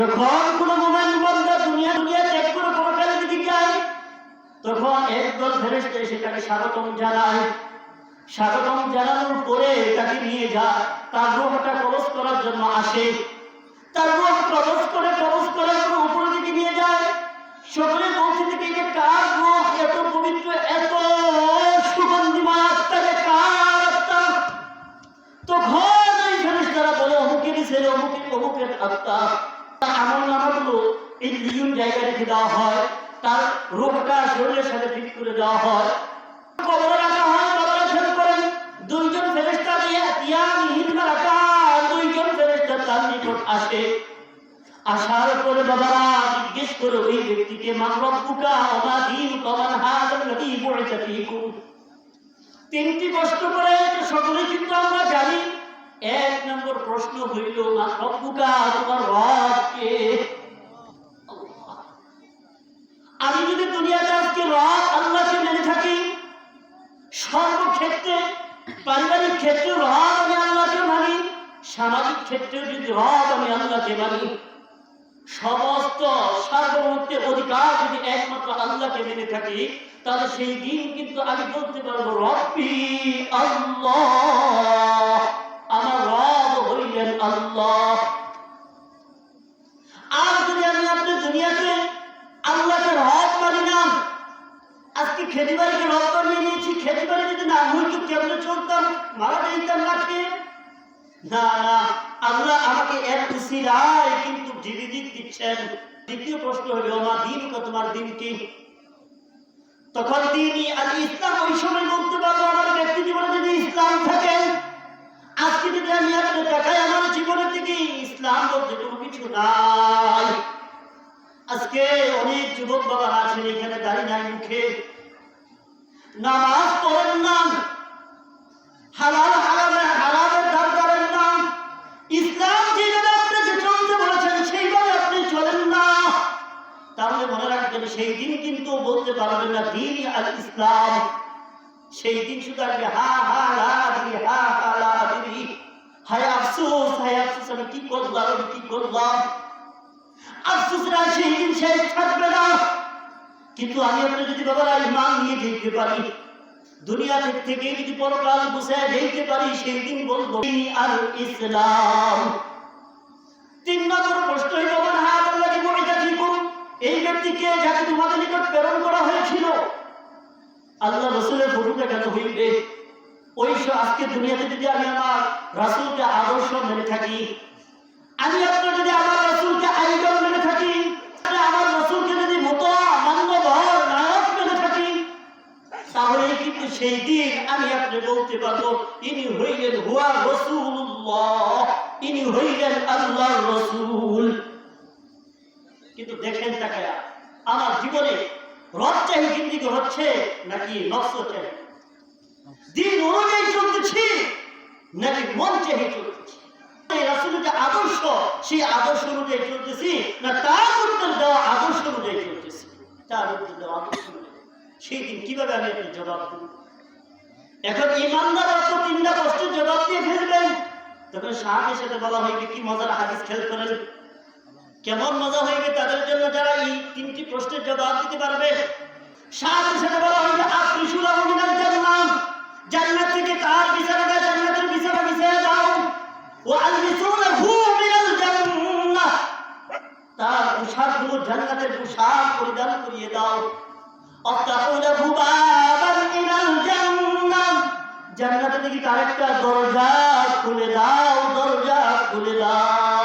যখন কোনো মোমেন বান্দা দুনিয়া দুনিয়া ত্যাগ করে পরকালের দিকে যায় তখন একদল ফেরেশতা এসে তাকে স্বাগতম জানায়। স্বাগতম জানানোর পরে তাকে নিয়ে যায়। তার রূহটা কবজ করার জন্য আসে। তার রূহ কবজ করে, কবজ করার পর উপরের দিকে নিয়ে যায়। সকলে বলতে থেকে যে কার রূহ এত পবিত্র, এত সুগন্ধিময় আত্মা যে কার আত্মা। তখন ওই ফেরেশতারা বলে অমুকের ছেলে, অমুকের অমুকের আত্মা। আমল নামাগুলো এই লিয়ন জায়গায় রেখে দেওয়া হয়, তার রোগটা শরীরের সাথে ফিট করে দেওয়া হয়। কবরে রাখা হয়, কবরে ফেল করেন দুইজন ফেরেশতা দিয়ে তিয়ামিহীন রাখা দুইজন ফেরেশতা তার নিকট আসে। আসার পরে বাবারা জিজ্ঞেস করে, ওই ব্যক্তিকে মান রব্বুকা ওমা দীনুকা মান হাদাল নবী বুইসা ফীকুম? তিনটি প্রশ্ন করে সকলে কিন্তু আমরা জানি। এক নম্বর প্রশ্ন হইল মা রব্বুকা তোমার রব সর্বক্ষেত্রে পারিবারিক ক্ষেত্রে রব আমি আল্লাহকে মানি, সামাজিক ক্ষেত্রে যদি রব আমি আল্লাহকে মানি, সমস্ত সার্বভৌমত্বের অধিকার যদি একমাত্র আল্লাহকে মেনে থাকি, তাহলে সেই দিন কিন্তু আমি বলতে পারব, রব্বি আল্লাহ। আজকে খেতে বাড়িকে রব বানিয়ে নিয়েছি। খেতে বাড়ি যদি না হইতো কেমনে চলতাম, মারা যাইতাম না খেয়ে না না, আল্লাহ আমাকে এক উসিলায় কিন্তু ডিভিজিট দিচ্ছেন। দ্বিতীয় প্রশ্ন হলো, আমার দিন কত, তোমার দিন কি? তখন দিনই আর ইসলাম ওই সময় বলতে পারব আমার ব্যক্তি জীবনে যদি ইসলাম থাকে, আজকে যদি আমি আপনি দেখাই আমার জীবনের থেকে ইসলাম বলতে কোনো কিছু নাই। আজকে অনেক যুবক বাবা আছেন, এখানে দাঁড়িয়ে নাই মুখে। নামাজ পড়েন না। হালাল হারামে হারামের দাম করেন না। ইসলাম যেভাবে আপনাকে চলতে বলেছেন সেইভাবে আপনি চলেন না। তাহলে মনে রাখবেন, সেই দিন কিন্তু বলতে পারবেন না, দিন আর ইসলাম। সেই দিন শুধু আসবে, হা হা, লা আদরি হা হা, লা আদরি হায় আফসোস হায় আফসোস, আমি কি করলাম, আমি কি করলাম? আফসোসরা সেই দিন শেষ থাকবে না। কিন্তু আমি আপনি যদি বাবারা ইমান নিয়ে দেখতে পারি, দুনিয়া থেকে যদি পরকাল বসে যেতে পারি সেই দিন বলব আর ইসলাম। তিন নম্বর প্রশ্ন আমার হাত আল্লাহকে মনে কাছে করুন, এই ব্যক্তিকে যাকে তোমাদের নিকট প্রেরণ করা হয়েছিল, আল্লাহ রসুলের ফটোটা কেন হইবে? ওই আজকে দুনিয়াতে যদি আমি আমার রাসুলকে আদর্শ মেনে থাকি, আমি আপনার যদি আমার রসুলকে আইডল মেনে থাকি আমি আমার রসুলকে যদি মতো মান্যধর নায়ক মেনে থাকি তাহলে কিন্তু সেই দিন আমি আপনি বলতে পারব, ইনি হইলেন হুয়া রসুল্লাহ ইনি হইলেন আল্লাহ রসুল। কিন্তু দেখেন তাকায়া আমার জীবনে জিন্দিগি হচ্ছে নাকি চাহি দিন অনুযায়ী চলতেছি নাকি মন চলতেছি? রাসূলের যে আদর্শ, সেই আদর্শ অনুযায়ী চলতেছি না তার উত্তর দেওয়া আদর্শ অনুযায়ী চলতেছি? তার উত্তর দেওয়া আদর্শ সেই দিন কীভাবে আমি জবাব দেব? এখন ইমানদার অত তিনটা প্রশ্নের জবাব দিয়ে ফেলবেন। তখন সাহায্যের সাথে বলা হইবে, কি মজার হাদিস খেয়াল করেন? কেমন মজা হইবে তাদের জন্য যারা এই তিনটি প্রশ্নের জবাব দিতে পারবে? সাথে সাথে বলা হইবে আপনি সুরা মিনাল জান্নাত জান্নাত থেকে তার বিছানাটা জান্নাতের বিছানা বিছায়া দাও। ও আলবিসুনাহু মিনাল জান্নাহ তার পোশাকগুলো জান্নাতের পোশাক পরিধান করিয়ে দাও। অত্যাকুলাহু বাবান মিনাল জান্নাহ জান্নাতের দেখি আরেকটা দরজা খুলে দাও দরজা খুলে দাও।